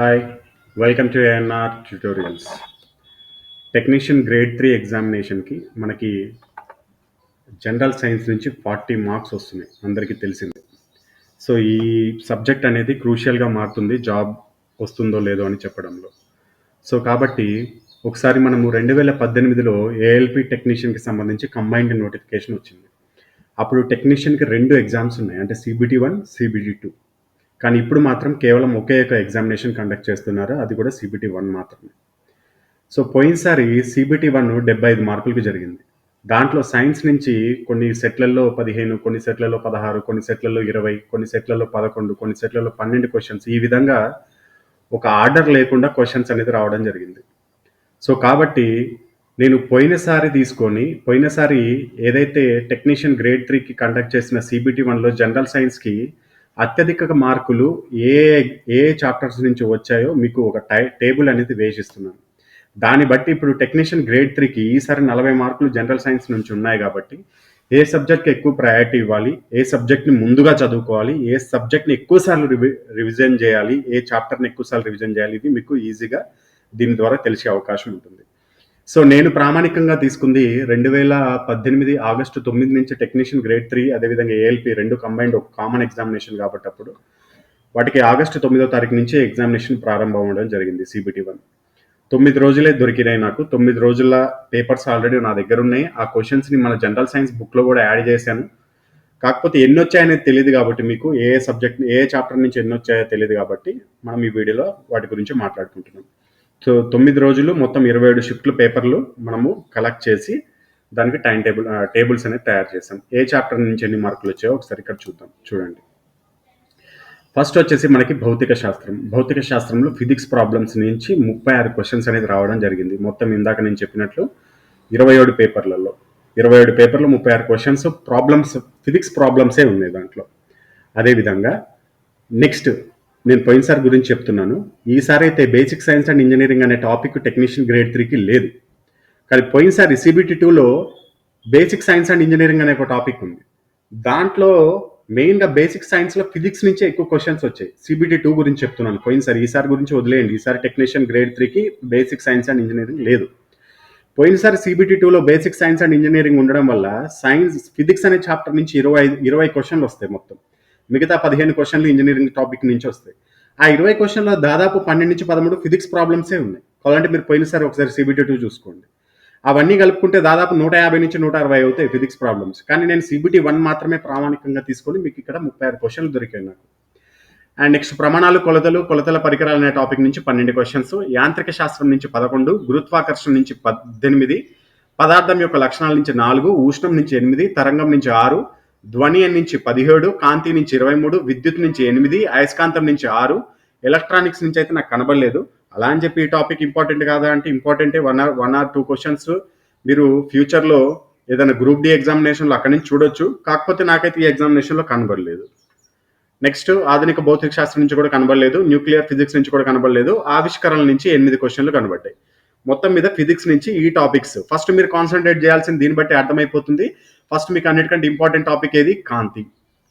Hi welcome to ANR tutorials technician grade three ఎగ్జామినేషన్కి మనకి general science నుంచి forty marks వస్తున్నాయి. అందరికీ తెలిసింది. సో ఈ సబ్జెక్ట్ అనేది క్రూషియల్గా మారుతుంది. జాబ్ వస్తుందో లేదో అని చెప్పడంలో. సో కాబట్టి ఒకసారి మనము రెండు వేల పద్దెనిమిదిలో ఏఎల్పి టెక్నీషియన్కి సంబంధించి కంబైన్డ్ నోటిఫికేషన్ వచ్చింది. అప్పుడు టెక్నీషియన్కి రెండు ఎగ్జామ్స్ ఉన్నాయి. అంటే సిబిటి వన్ సిబిటి టూ కానీ ఇప్పుడు మాత్రం కేవలం ఒకే ఒక ఎగ్జామినేషన్ కండక్ట్ చేస్తున్నారు. అది కూడా సిబిటి వన్ మాత్రమే. సో పోయినసారి సిబిటి వన్ డెబ్బై ఐదు మార్కులకు జరిగింది. దాంట్లో సైన్స్ నుంచి కొన్ని సెట్లలో పదిహేను కొన్ని సెట్లలో పదహారు కొన్ని సెట్లలో ఇరవై కొన్ని సెట్లలో పదకొండు కొన్ని సెట్లలో పన్నెండు క్వశ్చన్స్ ఈ విధంగా ఒక ఆర్డర్ లేకుండా క్వశ్చన్స్ అనేది రావడం జరిగింది. సో కాబట్టి నేను పోయినసారి తీసుకొని పోయినసారి ఏదైతే టెక్నీషియన్ గ్రేడ్ త్రీకి కండక్ట్ చేసిన సిబిటి వన్లో జనరల్ సైన్స్కి అత్యధిక మార్కులు ఏ ఏ చాప్టర్స్ నుంచి వచ్చాయో మీకు ఒక టై టేబుల్ అనేది వేసిస్తున్నాను. దాన్ని బట్టి ఇప్పుడు టెక్నీషియన్ గ్రేడ్ త్రీకి ఈసారి నలభై మార్కులు జనరల్ సైన్స్ నుంచి ఉన్నాయి కాబట్టి ఏ సబ్జెక్ట్కి ఎక్కువ ప్రయారిటీ ఇవ్వాలి ఏ సబ్జెక్ట్ని ముందుగా చదువుకోవాలి ఏ సబ్జెక్ట్ని ఎక్కువసార్లు రివి రివిజన్ చేయాలి ఏ చాప్టర్ని ఎక్కువసార్లు రివిజన్ చేయాలి ఇది మీకు ఈజీగా దీని ద్వారా తెలిసే అవకాశం ఉంటుంది. సో నేను ప్రామాణికంగా తీసుకుంది రెండు వేల పద్దెనిమిది ఆగస్టు తొమ్మిది నుంచి టెక్నీషియన్ గ్రేడ్ త్రీ అదేవిధంగా ఏఎల్పి రెండు కంబైన్డ్ ఒక కామన్ ఎగ్జామినేషన్ కాబట్టి అప్పుడు వాటికి ఆగస్టు తొమ్మిదో తారీఖు నుంచి ఎగ్జామినేషన్ ప్రారంభం అవ్వడం జరిగింది సిబిటి వన్ తొమ్మిది రోజులే దొరికినాయి నాకు. తొమ్మిది రోజుల పేపర్స్ ఆల్రెడీ నా దగ్గర ఉన్నాయి. ఆ క్వశ్చన్స్ని మన జనరల్ సైన్స్ బుక్లో కూడా యాడ్ చేశాను. కాకపోతే ఎన్ని వచ్చాయనేది తెలియదు కాబట్టి మీకు ఏ సబ్జెక్ట్ ఏ చాప్టర్ నుంచి ఎన్ని వచ్చాయో తెలియదు కాబట్టి మనం ఈ వీడియోలో వాటి గురించి మాట్లాడుకుంటున్నాం. తొమ్మిది రోజులు మొత్తం ఇరవై ఏడు షిఫ్ట్లు పేపర్లు మనము కలెక్ట్ చేసి దానికి టైం టేబుల్ టేబుల్స్ అనేది తయారు చేసాం ఏ చాప్టర్ నుంచి ఎన్ని మార్కులు వచ్చాయో ఒకసారి ఇక్కడ చూద్దాం. చూడండి. ఫస్ట్ వచ్చేసి మనకి భౌతిక శాస్త్రం. భౌతిక శాస్త్రంలో ఫిజిక్స్ ప్రాబ్లమ్స్ నుంచి ముప్పై ఆరు క్వశ్చన్స్ అనేది రావడం జరిగింది. మొత్తం ఇందాక నేను చెప్పినట్లు ఇరవై ఏడు పేపర్లలో. ఇరవై ఏడు పేపర్లు ముప్పై ఆరు క్వశ్చన్స్ ప్రాబ్లమ్స్ ఫిజిక్స్ ప్రాబ్లమ్సే ఉన్నాయి దాంట్లో. అదేవిధంగా నెక్స్ట్ నేను పోయినసారి గురించి చెప్తున్నాను. ఈసారి అయితే బేసిక్ సైన్స్ అండ్ ఇంజనీరింగ్ అనే టాపిక్ టెక్నీషియన్ గ్రేడ్ త్రీకి లేదు. కానీ పోయినసారి సిబిటి టూలో బేసిక్ సైన్స్ అండ్ ఇంజనీరింగ్ అనే ఒక టాపిక్ ఉంది. దాంట్లో మెయిన్గా బేసిక్ సైన్స్లో ఫిజిక్స్ నుంచే ఎక్కువ క్వశ్చన్స్ వచ్చాయి. సిబిటి టూ గురించి చెప్తున్నాను. పోయినసారి ఈసారి గురించి వదిలేయండి. ఈసారి టెక్నీషియన్ గ్రేడ్ త్రీకి బేసిక్ సైన్స్ అండ్ ఇంజనీరింగ్ లేదు. పోయినసారి సిబిటి టూలో బేసిక్ సైన్స్ అండ్ ఇంజనీరింగ్ ఉండడం వల్ల సైన్స్ ఫిజిక్స్ అనే చాప్టర్ నుంచి ఇరవై ఇరవై క్వశ్చన్లు వస్తాయి మొత్తం. మిగతా పదిహేను క్వశ్చన్లు ఇంజనీరింగ్ టాపిక్ నుంచి వస్తాయి. ఆ ఇరవై క్వశ్చన్లో దాదాపు పన్నెండు నుంచి పదమూడు ఫిజిక్స్ ప్రాబ్లమ్సే ఉన్నాయి. కావాలంటే మీరు పోయినసారి ఒకసారి సిబిటీ టూ చూసుకోండి. అవన్నీ కలుపుకుంటే దాదాపు నూట యాభై నుంచి నూట అరవై అవుతాయి ఫిజిక్స్ ప్రాబ్లమ్స్. కానీ నేను సిబిటీ వన్ మాత్రమే ప్రామాణికంగా తీసుకొని మీకు ఇక్కడ ముప్పై ఆరు క్వశ్చన్లు దొరికాయి నాకు. అండ్ నెక్స్ట్ ప్రమాణాలు కొలతలు కొలతల పరికరాలు అనే టాపిక్ నుంచి పన్నెండు క్వశ్చన్స్. యాంత్రిక శాస్త్రం నుంచి పదకొండు గురుత్వాకర్షణ నుంచి పద్దెనిమిది పదార్థం యొక్క లక్షణాల నుంచి నాలుగు ఉష్ణం నుంచి ఎనిమిది తరంగం నుంచి ఆరు ధ్వని నుంచి పదిహేడు కాంతి నుంచి ఇరవై మూడు విద్యుత్ నుంచి ఎనిమిది అయస్కాంతం నుంచి ఆరు ఎలక్ట్రానిక్స్ నుంచి అయితే నాకు కనబడలేదు. అలా అని చెప్పి ఈ టాపిక్ ఇంపార్టెంట్ కాదా అంటే ఇంపార్టెంటే one or one or two questions మీరు ఫ్యూచర్లో ఏదైనా గ్రూప్ డి ఎగ్జామినేషన్లో అక్కడి నుంచి చూడొచ్చు. కాకపోతే నాకైతే ఈ ఎగ్జామినేషన్లో కనబడలేదు. నెక్స్ట్ ఆధునిక భౌతిక శాస్త్రం నుంచి కూడా కనబడలేదు. న్యూక్లియర్ ఫిజిక్స్ నుంచి కూడా కనబడలేదు. ఆవిష్కరణల నుంచి ఎనిమిది క్వశ్చన్లు కనబడ్డాయి. మొత్తం మీద ఫిజిక్స్ నుంచి ఈ టాపిక్స్. ఫస్ట్ మీరు కాన్సన్ట్రేట్ చేయాల్సింది దీన్ని బట్టి అర్థమైపోతుంది. ఫస్ట్ మీకు అన్నిటికంటే ఇంపార్టెంట్ టాపిక్ ఏది? కాంతి.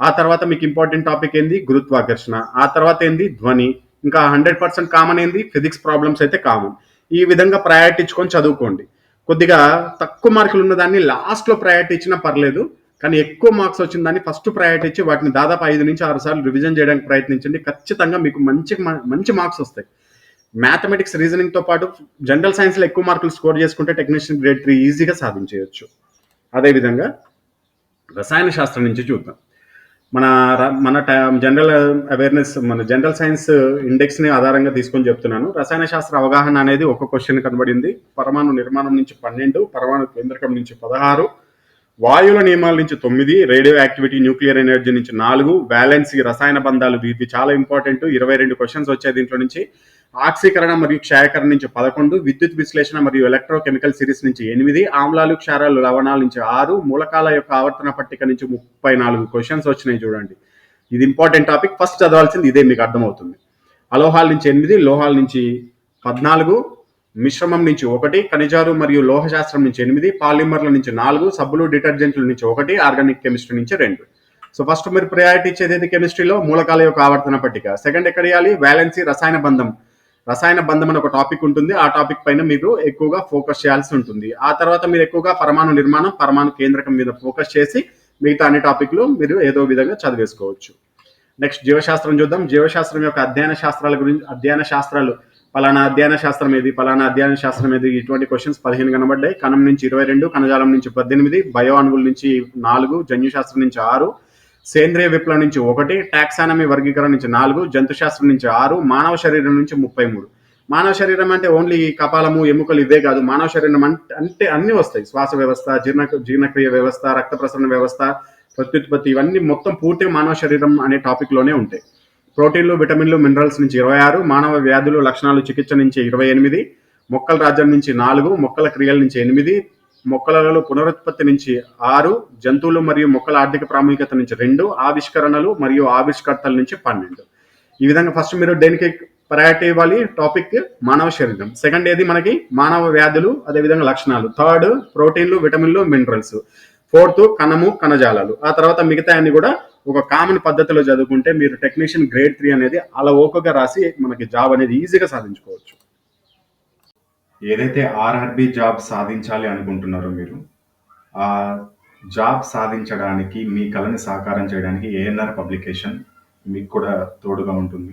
ఆ తర్వాత మీకు ఇంపార్టెంట్ టాపిక్ ఏంది? గురుత్వాకర్షణ. ఆ తర్వాత ఏంది? ధ్వని. ఇంకా హండ్రెడ్ పర్సెంట్ కామన్ ఏంది? ఫిజిక్స్ ప్రాబ్లమ్స్ అయితే కామన్ ఈ విధంగా ప్రయారిటీ ఇచ్చుకొని చదువుకోండి. కొద్దిగా తక్కువ మార్కులు ఉన్న దాన్ని లాస్ట్లో ప్రయారిటీ ఇచ్చినా పర్లేదు కానీ ఎక్కువ మార్క్స్ వచ్చిన దాన్ని ఫస్ట్ ప్రయారిటీ ఇచ్చి వాటిని దాదాపు ఐదు నుంచి ఆరు సార్లు రివిజన్ చేయడానికి ప్రయత్నించండి. ఖచ్చితంగా మీకు మంచి మంచి మార్క్స్ వస్తాయి. మ్యాథమెటిక్స్ రీజనింగ్తో పాటు జనరల్ సైన్స్లో ఎక్కువ మార్కులు స్కోర్ చేసుకుంటే టెక్నీషియన్ గ్రేడ్ త్రీ ఈజీగా సాధించేయచ్చు. అదేవిధంగా రసాయన శాస్త్రం నుంచి చూద్దాం. మన మన జనరల్ అవేర్నెస్ మన జనరల్ సైన్స్ ఇండెక్స్ని ఆధారంగా తీసుకొని చెప్తున్నాను. రసాయన శాస్త్ర అవగాహన అనేది ఒక క్వశ్చన్ కనబడింది. పరమాణు నిర్మాణం నుంచి పన్నెండు పరమాణు కేంద్రకం నుంచి పదహారు వాయువుల నియమాల నుంచి తొమ్మిది రేడియో యాక్టివిటీ న్యూక్లియర్ ఎనర్జీ నుంచి నాలుగు బ్యాలెన్సీ రసాయన బంధాలు ఇవి చాలా ఇంపార్టెంట్ ఇరవై రెండు క్వశ్చన్స్ వచ్చాయి దీంట్లో నుంచి. ఆక్సీకరణ మరియు క్షయకరణ నుంచి పదకొండు విద్యుత్ విశ్లేషణ మరియు ఎలక్ట్రోకెమికల్ సిరీస్ నుంచి ఎనిమిది ఆమ్లాలు క్షారాలు లవణాల నుంచి ఆరు మూలకాల యొక్క ఆవర్తన పట్టిక నుంచి ముప్పై నాలుగు క్వశ్చన్స్ వచ్చినాయి చూడండి. ఇది ఇంపార్టెంట్ టాపిక్ ఫస్ట్ చదవాల్సింది ఇదే మీకు అర్థమవుతుంది. అలోహాల నుంచి ఎనిమిది లోహాల నుంచి పద్నాలుగు మిశ్రమం నుంచి ఒకటి ఖనిజాలు మరియు లోహశాస్త్రం నుంచి ఎనిమిది పాలిమర్ల నుంచి నాలుగు సబ్బులు డిటర్జెంట్ల నుంచి ఒకటి ఆర్గానిక్ కెమిస్ట్రీ నుంచి రెండు. సో ఫస్ట్ మీరు ప్రయారిటీ ఇచ్చేది కెమిస్ట్రీలో? మూలకాల యొక్క ఆవర్తన పట్టిక. సెకండ్ ఎక్కడ ఇవ్వాలి వ్యాలెన్సీ రసాయన బంధం. రసాయన బంధం అని ఒక టాపిక్ ఉంటుంది. ఆ టాపిక్ పైన మీరు ఎక్కువగా ఫోకస్ చేయాల్సి ఉంటుంది. ఆ తర్వాత మీరు ఎక్కువగా పరమాణు నిర్మాణం పరమాణు కేంద్రకం మీద ఫోకస్ చేసి మిగతా అన్ని టాపిక్లు మీరు ఏదో విధంగా చదివేసుకోవచ్చు. నెక్స్ట్ జీవశాస్త్రం చూద్దాం. జీవశాస్త్రం యొక్క అధ్యయన శాస్త్రాల గురించి అధ్యయన శాస్త్రాలు పలానా అధ్యయన శాస్త్రం ఏది? పలానా అధ్యయన శాస్త్రం ఏది? ఇటువంటి క్వశ్చన్స్ పదిహేను కనబడ్డాయి. కణం నుంచి ఇరవై రెండు కణజాలం నుంచి పద్దెనిమిది బయో అణువుల నుంచి నాలుగు జన్యుశాస్త్రం నుంచి ఆరు సేంద్రియ విప్లవం నుంచి ఒకటి టాక్సానమీ వర్గీకరణ నుంచి నాలుగు జంతు శాస్త్రం నుంచి ఆరు మానవ శరీరం నుంచి ముప్పై మూడు. మానవ శరీరం అంటే ఓన్లీ కపాలము ఎముకలు ఇవే కాదు. మానవ శరీరం అంటే అంటే అన్ని వస్తాయి. శ్వాస వ్యవస్థ జీర్ణ జీర్ణక్రియ వ్యవస్థ రక్త ప్రసరణ వ్యవస్థ ప్రత్యుత్పత్తి ఇవన్నీ మొత్తం పూర్తి మానవ శరీరం అనే టాపిక్లోనే ఉంటాయి. ప్రోటీన్లు విటమిన్లు మినరల్స్ నుంచి ఇరవై ఆరు మానవ వ్యాధులు లక్షణాలు చికిత్స నుంచి ఇరవై ఎనిమిది మొక్కల రాజ్యం నుంచి నాలుగు మొక్కల క్రియల నుంచి ఎనిమిది మొక్కలలో పునరుత్పత్తి నుంచి ఆరు జంతువులు మరియు మొక్కల ఆర్థిక ప్రాముఖ్యత నుంచి రెండు ఆవిష్కరణలు మరియు ఆవిష్కర్తల నుంచి పన్నెండు. ఈ విధంగా ఫస్ట్ మీరు దేనికి ప్రయారిటీ ఇవ్వాలి? టాపిక్ మానవ శరీరం. సెకండ్ ఏది మనకి? మానవ వ్యాధులు అదేవిధంగా లక్షణాలు. థర్డ్ ప్రోటీన్లు విటమిన్లు మినరల్స్ ఫోర్త్ కణము కణజాలాలు. ఆ తర్వాత మిగతా అన్ని కూడా ఒక కామన్ పద్ధతిలో చదువుకుంటే మీరు టెక్నీషియన్ గ్రేడ్ త్రీ అనేది అలా ఓకగా రాసి మనకి జాబ్ అనేది ఈజీగా సాధించుకోవచ్చు. ఏదైతే ఆర్ఆర్బి జాబ్ సాధించాలి అనుకుంటున్నారో మీరు ఆ జాబ్ సాధించడానికి మీ కళని సాకారం చేయడానికి ఏఎన్ఆర్ పబ్లికేషన్ మీకు కూడా తోడుగా ఉంటుంది.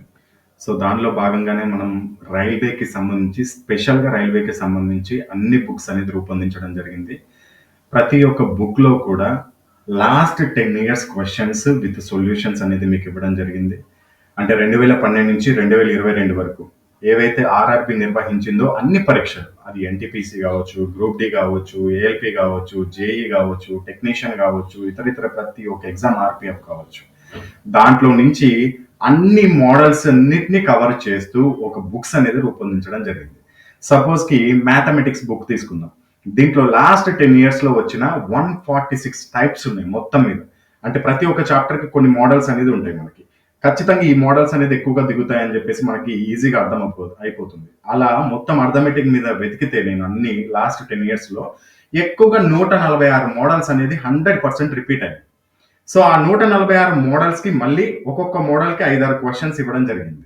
సో దానిలో భాగంగానే మనం రైల్వేకి సంబంధించి స్పెషల్గా రైల్వేకి సంబంధించి అన్ని బుక్స్ అనేది రూపొందించడం జరిగింది. ప్రతి ఒక్క బుక్లో కూడా last ten years questions with solutions అనేది మీకు ఇవ్వడం జరిగింది. అంటే రెండు వేల పన్నెండు నుంచి రెండు వేల ఇరవై రెండు వరకు ఏవైతే ఆర్ఆర్పి నిర్వహించిందో అన్ని పరీక్షలు అది ఎన్టీపీసీ కావచ్చు గ్రూప్ డి కావచ్చు ఏఎల్పి కావచ్చు జేఈ కావచ్చు టెక్నీషియన్ కావచ్చు ఇతర ఇతర ప్రతి ఒక్క ఎగ్జామ్ ఆర్పిఎఫ్ కావచ్చు. దాంట్లో నుంచి అన్ని మోడల్స్ అన్నిటిని కవర్ చేస్తూ ఒక బుక్స్ అనేది రూపొందించడం జరిగింది. సపోజ్కి మ్యాథమెటిక్స్ బుక్ తీసుకుందాం. దీంట్లో లాస్ట్ టెన్ ఇయర్స్లో వచ్చిన వన్ ఫార్టీ సిక్స్ టైప్స్ ఉన్నాయి మొత్తం మీద. అంటే ప్రతి ఒక్క చాప్టర్కి కొన్ని మోడల్స్ అనేది ఉంటాయి మనకి. ఖచ్చితంగా ఈ మోడల్స్ అనేది ఎక్కువగా దిగుతాయని చెప్పేసి మనకి ఈజీగా అర్థం అయిపోతుంది. అలా మొత్తం అర్థమెటిక్ మీద వెతికితే నేను అన్ని లాస్ట్ టెన్ ఇయర్స్లో ఎక్కువగా నూట నలభై ఆరు మోడల్స్ అనేది హండ్రెడ్ పర్సెంట్ రిపీట్ అయ్యాయి. సో ఆ నూట నలభై ఆరు మోడల్స్కి మళ్ళీ ఒక్కొక్క మోడల్కి ఐదారు క్వశ్చన్స్ ఇవ్వడం జరిగింది.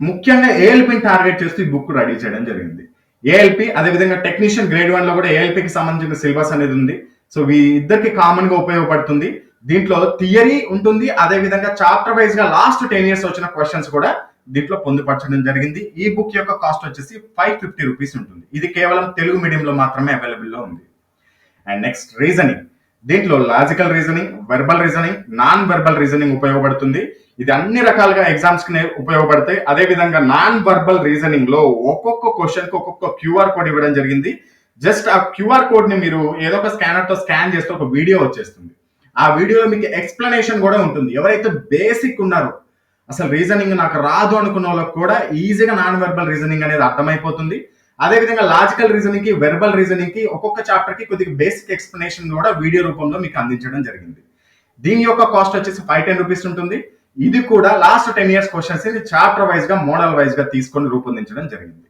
ముఖ్యంగా ఏఎల్పిని టార్గెట్ చేస్తూ ఈ బుక్ రెడీ చేయడం జరిగింది. ఏఎల్పి అదేవిధంగా టెక్నీషియన్ గ్రేడ్ వన్లో కూడా ఏఎల్పికి సంబంధించిన సిలబస్ అనేది ఉంది. సో ఈ ఇద్దరికి కామన్గా ఉపయోగపడుతుంది. దీంట్లో థియరీ ఉంటుంది. అదే విధంగా చాప్టర్ వైజ్గా లాస్ట్ టెన్ ఇయర్స్ వచ్చిన క్వశ్చన్స్ కూడా దీంట్లో పొందుపరచడం జరిగింది. ఈ బుక్ యొక్క కాస్ట్ వచ్చేసి ఫైవ్ ఫిఫ్టీ రూపీస్ ఉంటుంది. ఇది కేవలం తెలుగు మీడియంలో మాత్రమే అవైలబుల్లో ఉంది. అండ్ నెక్స్ట్ రీజనింగ్ దీంట్లో logical reasoning verbal reasoning non verbal reasoning ఉపయోగపడుతుంది. ఇది అన్ని రకాలుగా ఎగ్జామ్స్కి ఉపయోగపడతాయి. అదే విధంగా నాన్ వర్బల్ రీజనింగ్లో ఒక్కొక్క క్వశ్చన్కి ఒక్కొక్క క్యూఆర్ కోడ్ ఇవ్వడం జరిగింది. జస్ట్ ఆ క్యూఆర్ కోడ్ని మీరు ఏదో ఒక స్కానర్తో స్కాన్ చేస్తే ఒక వీడియో వచ్చేస్తుంది. ఆ వీడియోలో మీకు ఎక్స్ప్లెనేషన్ కూడా ఉంటుంది. ఎవరైతే బేసిక్ ఉన్నారో అసలు రీజనింగ్ నాకు రాదు అనుకున్న వాళ్ళకి కూడా ఈజీగా నాన్ వెర్బల్ రీజనింగ్ అనేది అర్థమైపోతుంది. అదే విధంగా లాజికల్ రీజనింగ్కి వెర్బల్ రీజనింగ్కి ఒక్కొక్క చాప్టర్కి కొద్దిగా బేసిక్ ఎక్స్ప్లెనేషన్ కూడా వీడియో రూపంలో మీకు అందించడం జరిగింది. దీని యొక్క కాస్ట్ వచ్చేసి ఫైవ్ టెన్ రూపీస్ ఉంటుంది. ఇది కూడా last ten years questions chapter వైజ్గా మోడల్ వైజ్గా తీసుకొని రూపొందించడం జరిగింది.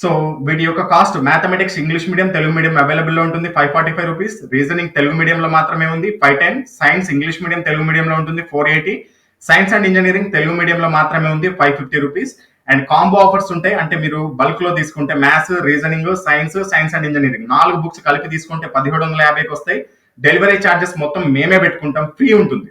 సో వీటి యొక్క cost mathematics English medium Telugu medium అవైలబుల్లో ఉంటుంది. Five forty five rupees reasoning Telugu మీడియంలో మాత్రమే ఉంది. Five ten science English medium Telugu మీడియంలో ఉంటుంది. Four eighty science and engineering Telugu మీడియంలో మాత్రమే ఉంది. Five fifty rupees and combo offers ఉంటాయి. అంటే మీరు బల్క్లో తీసుకుంటే maths reasoning science science and engineering నాలుగు బుక్స్ కలిపి తీసుకుంటే పదిహేడు వందల యాభైకి వస్తాయి. డెలివరీ ఛార్జెస్ మొత్తం మేమే పెట్టుకుంటాం. ఫ్రీ ఉంటుంది.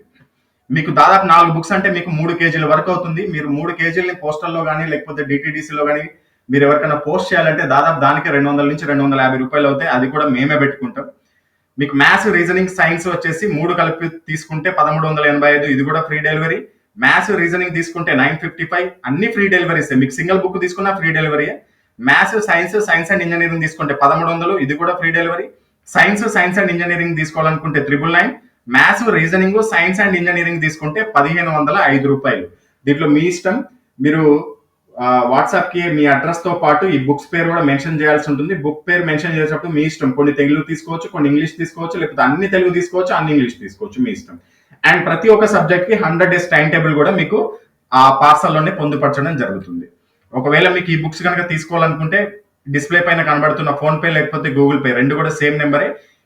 మీకు దాదాపు నాలుగు బుక్స్ అంటే మీకు మూడు కేజీల వరకు అవుతుంది. మీరు మూడు కేజీలని పోస్టల్లో కానీ లేకపోతే డిటీడీసీలో కానీ మీరు ఎవరికైనా పోస్ట్ చేయాలంటే దాదాపు దానికి రెండు వందల నుంచి రెండు వందల యాభై రూపాయలు అవుతాయి. అది కూడా మేమే పెట్టుకుంటాం. మీకు మ్యాథ్స్ రీజనింగ్ సైన్స్ వచ్చేసి మూడు కలిపి తీసుకుంటే పదమూడు వందల ఎనభై ఐదు ఇది కూడా ఫ్రీ డెలివరీ మ్యాథ్స్ రీజనింగ్ తీసుకుంటే నైన్ ఫిఫ్టీ ఫైవ్ అన్ని ఫ్రీ డెలివరీస్ మీకు సింగిల్ బుక్ తీసుకున్నా free delivery maths science science and engineering తీసుకుంటే పదమూడు వందలు ఇది కూడా free delivery science science and engineering తీసుకోవాలనుకుంటే triple nine maths reasoning science and engineering తీసుకుంటే పదిహేను వందల ఐదు రూపాయలు. దీంట్లో మీ ఇష్టం. మీరు వాట్సాప్కి మీ అడ్రస్తో పాటు ఈ బుక్స్ పేరు కూడా మెన్షన్ చేయాల్సి ఉంటుంది. బుక్ పేరు మెన్షన్ చేసేటప్పుడు మీ ఇష్టం. కొన్ని తెలుగు తీసుకోవచ్చు కొన్ని ఇంగ్లీష్ తీసుకోవచ్చు లేకపోతే అన్ని తెలుగు తీసుకోవచ్చు అన్ని ఇంగ్లీష్ తీసుకోవచ్చు మీ ఇష్టం. అండ్ ప్రతి ఒక్క సబ్జెక్ట్కి హండ్రెడ్ డేస్ టైం టేబుల్ కూడా మీకు ఆ పార్సల్లోనే పొందుపరచడం జరుగుతుంది. ఒకవేళ మీకు ఈ బుక్స్ కనుక తీసుకోవాలనుకుంటే డిస్ప్లే పైన కనబడుతున్న ఫోన్ పే లేకపోతే గూగుల్ పే రెండు కూడా సేమ్ నెంబరే